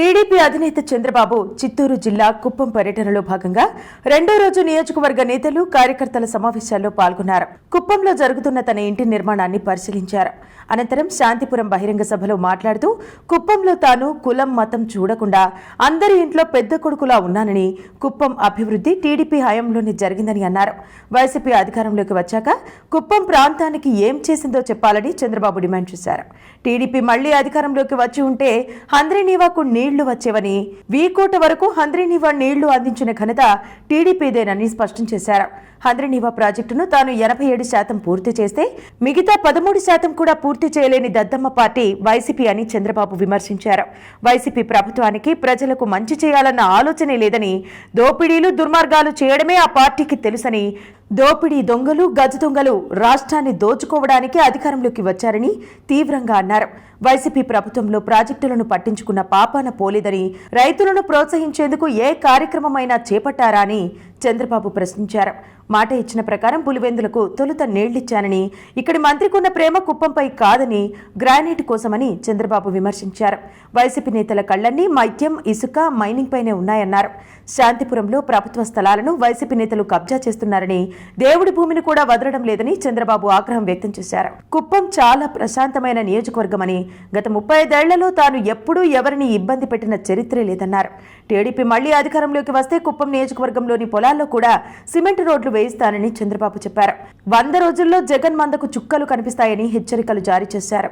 TDP అధినేత చంద్రబాబు చిత్తూరు జిల్లా కుప్పం పర్యటనలో భాగంగా రెండో రోజు నియోజకవర్గ నేతలు కార్యకర్తల సమావేశాల్లో పాల్గొన్నారు. కుప్పంలో జరుగుతున్న తన ఇంటి నిర్మాణాన్ని పరిశీలించారు. అనంతరం శాంతిపురం బహిరంగ సభలో మాట్లాడుతూ కుప్పంలో తాను కులం మతం చూడకుండా అందరి ఇంట్లో పెద్ద కొడుకులా ఉన్నానని కుప్పం అభివృద్ధి టీడీపీ హయాంలోనే జరిగిందని అన్నారు. వైసీపీ అధికారంలోకి వచ్చాక కుప్పం ప్రాంతానికి ఏం చేసిందో చెప్పాలని చంద్రబాబు డిమాండ్ చేశారు. టీడీపీ మళ్ళీ అధికారంలోకి వచ్చి ఉంటే హంద్రీనీవాకు నీళ్ళు వచ్చేవని వీకోట వరకు హంద్రీనీవా నీళ్ళు అందించిన ఘనత టీడీపీదేనని స్పష్టం చేశారు. హంద్రీనీవా ప్రాజెక్టును తాను ఎనభై ఏడు శాతం పూర్తి చేస్తే మిగతా పదమూడు శాతం కూడా పూర్తి చేయలేని దద్దమ్మ పార్టీ వైసీపీ అని చంద్రబాబు విమర్శించారు. వైసీపీ ప్రభుత్వానికి ప్రజలకు మంచి చేయాలన్న ఆలోచనే లేదని దోపిడీలు దుర్మార్గాలు చేయడమే ఆ పార్టీకి తెలుసని దోపిడీ దొంగలు గజ దొంగలు రాష్ట్రాన్ని దోచుకోవడానికి అధికారంలోకి వచ్చారని తీవ్రంగా అన్నారు. వైసీపీ ప్రభుత్వంలో ప్రాజెక్టులను పట్టించుకున్న పాపాన పోలేదని రైతులను ప్రోత్సహించేందుకు ఏ కార్యక్రమమైనా చేపట్టారా అని చంద్రబాబు ప్రశ్నించారు. మాట ఇచ్చిన ప్రకారం పులివెందులకు తొలుత నీళ్ళిచ్చానని ఇక్కడి మంత్రికున్న ప్రేమ కుప్పంపై కాదని గ్రానైట్ కోసమని చంద్రబాబు విమర్శించారు. వైసీపీ నేతల కళ్ళన్నీ మద్యం ఇసుక మైనింగ్ పైనే ఉన్నాయన్నారు. శాంతిపురంలో ప్రభుత్వ స్థలాలను వైసీపీ నేతలు కబ్జా చేస్తున్నారని దేవుడి భూమిని కూడా వదలడం లేదని చంద్రబాబు ఆగ్రహం వ్యక్తం చేశారు. కుప్పం చాలా ప్రశాంతమైన నియోజకవర్గమని గత ముప్పై ఐదేళ్ళలో తాను ఎప్పుడూ ఎవరిని ఇబ్బంది పెట్టిన చరిత్రే లేదన్నారు. టీడీపీ మళ్ళీ అధికారంలోకి వస్తే కుప్పం నియోజకవర్గంలోని పొలాల్లో కూడా సిమెంట్ రోడ్లు వేయిస్తానని చంద్రబాబు చెప్పారు. వంద రోజుల్లో జగన్ మందకు చుక్కలు కనిపిస్తాయని హెచ్చరికలు జారీ చేశారు.